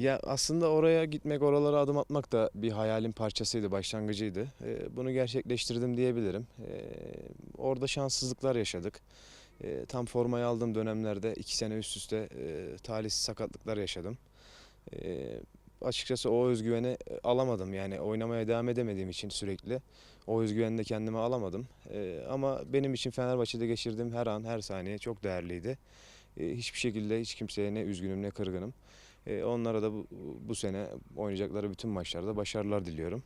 Ya aslında oraya gitmek, oralara adım atmak da bir hayalin parçasıydı, başlangıcıydı. Ee, Bunu gerçekleştirdim diyebilirim. Ee, Orada şanssızlıklar yaşadık. Ee, Tam formayı aldığım dönemlerde iki sene üst üste e, talihsiz sakatlıklar yaşadım. Ee, Açıkçası o özgüveni e, alamadım. Yani oynamaya devam edemediğim için sürekli o özgüveni de kendime alamadım. Ee, Ama benim için Fenerbahçe'de geçirdiğim her an, her saniye çok değerliydi. Ee, Hiçbir şekilde hiç kimseye ne üzgünüm ne kırgınım. Ee, Onlara da bu, bu sene oynayacakları bütün maçlarda başarılar diliyorum.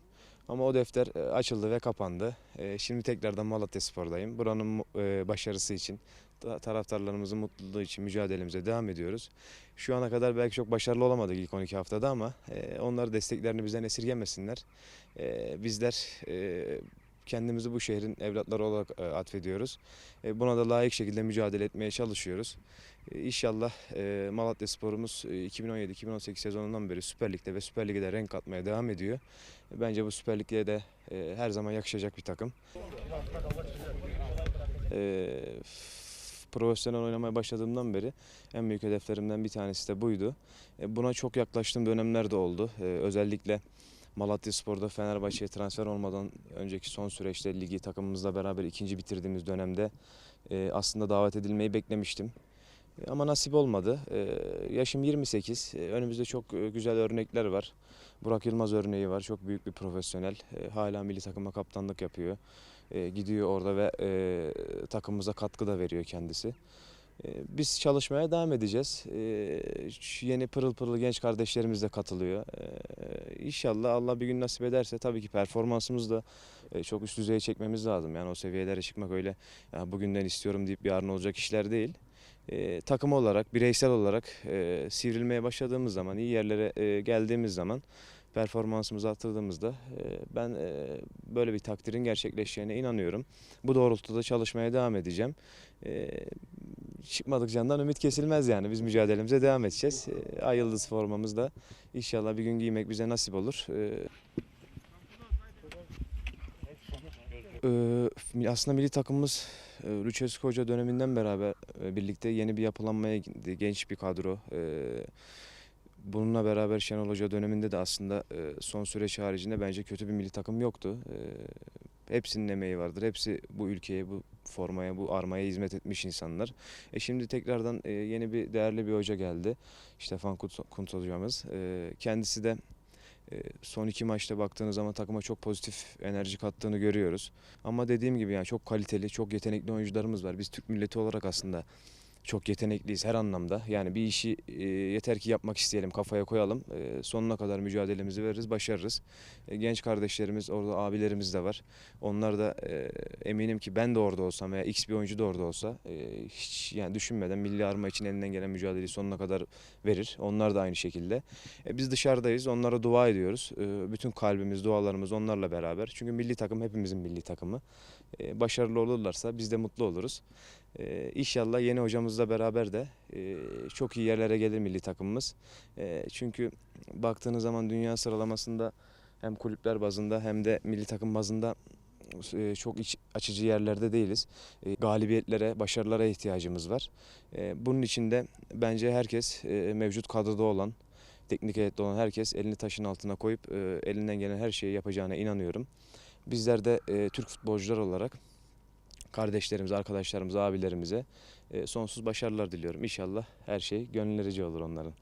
Ama o defter e, açıldı ve kapandı. E, Şimdi tekrardan Malatya Spor'dayım. Buranın e, başarısı için, ta- taraftarlarımızın mutluluğu için mücadelemize devam ediyoruz. Şu ana kadar belki çok başarılı olamadık ilk 12 haftada ama e, onlar desteklerini bizden esirgemesinler. E, Bizler e, kendimizi bu şehrin evlatları olarak e, atfediyoruz. E, Buna da layık şekilde mücadele etmeye çalışıyoruz. E, İnşallah Malatya Spor'umuz e, 2017-2018 sezonundan beri Süper Lig'de ve Süper Lig'de renk katmaya devam ediyor. Bence bu Süper Lig'de de her zaman yakışacak bir takım. Profesyonel oynamaya başladığımdan beri en büyük hedeflerimden bir tanesi de buydu. Buna çok yaklaştığım dönemler de oldu. Özellikle Malatya Spor'da Fenerbahçe'ye transfer olmadan önceki son süreçte ligi takımımızla beraber ikinci bitirdiğimiz dönemde e, aslında davet edilmeyi beklemiştim. E, Ama nasip olmadı. E, Yaşım 28. E, Önümüzde çok e, güzel örnekler var. Burak Yılmaz örneği var. Çok büyük bir profesyonel. E, Hala milli takıma kaptanlık yapıyor. E, Gidiyor orada ve e, takımımıza katkı da veriyor kendisi. E, Biz çalışmaya devam edeceğiz. E, şu Yeni pırıl pırıl genç kardeşlerimiz de katılıyor. E, İnşallah Allah bir gün nasip ederse tabii ki performansımızı da e, çok üst düzeye çekmemiz lazım. Yani o seviyelere çıkmak öyle "Ya bugünden istiyorum deyip yarın olacak işler değil. E, takım olarak, bireysel olarak e, sivrilmeye başladığımız zaman, iyi yerlere e, geldiğimiz zaman performansımızı arttırdığımızda ben böyle bir takdirin gerçekleşeceğine inanıyorum. Bu doğrultuda çalışmaya devam edeceğim. Çıkmadık candan ümit kesilmez yani. Biz mücadelemize devam edeceğiz. E, Ay yıldız formamız da inşallah bir gün giymek bize nasip olur. E, e, aslında milli takımımız e, Lucescu Hoca döneminden beraber e, birlikte yeni bir yapılanmaya gitti. Genç bir kadro. E, Bununla beraber Şenol Hoca döneminde de aslında e, son süreç haricinde bence kötü bir milli takım yoktu. E, Hepsinin emeği vardır. Hepsi bu ülkeye, bu formaya, bu armaya hizmet etmiş insanlar. E şimdi tekrardan e, yeni bir değerli bir hoca geldi. Stefan Kunt hocamız. E, Kendisi de e, son iki maçta baktığınız zaman takıma çok pozitif enerji kattığını görüyoruz. Ama dediğim gibi yani çok kaliteli, çok yetenekli oyuncularımız var. Biz Türk milleti olarak aslında çok yetenekliyiz her anlamda. Yani bir işi e, yeter ki yapmak isteyelim, kafaya koyalım. E, sonuna kadar mücadelemizi veririz, başarırız. E, genç kardeşlerimiz, orada abilerimiz de var. Onlar da eminim ki ben de orada olsam veya X bir oyuncu da orada olsa hiç yani düşünmeden milli arma için elinden gelen mücadeleyi sonuna kadar verir. Onlar da aynı şekilde. Biz dışarıdayız, onlara dua ediyoruz. Bütün kalbimiz, dualarımız onlarla beraber. Çünkü milli takım hepimizin milli takımı. Başarılı olurlarsa biz de mutlu oluruz. Ee, inşallah yeni hocamızla beraber de e, çok iyi yerlere gelir milli takımımız. E, çünkü baktığınız zaman dünya sıralamasında hem kulüpler bazında hem de milli takım bazında e, çok iç açıcı yerlerde değiliz. E, galibiyetlere, başarılara ihtiyacımız var. E, bunun için de bence herkes e, mevcut kadroda olan, teknik heyette olan herkes elini taşın altına koyup e, elinden gelen her şeyi yapacağına inanıyorum. Bizler de e, Türk futbolcular olarak kardeşlerimize, arkadaşlarımıza, abilerimize e, sonsuz başarılar diliyorum. İnşallah her şey gönüllerici olur onların.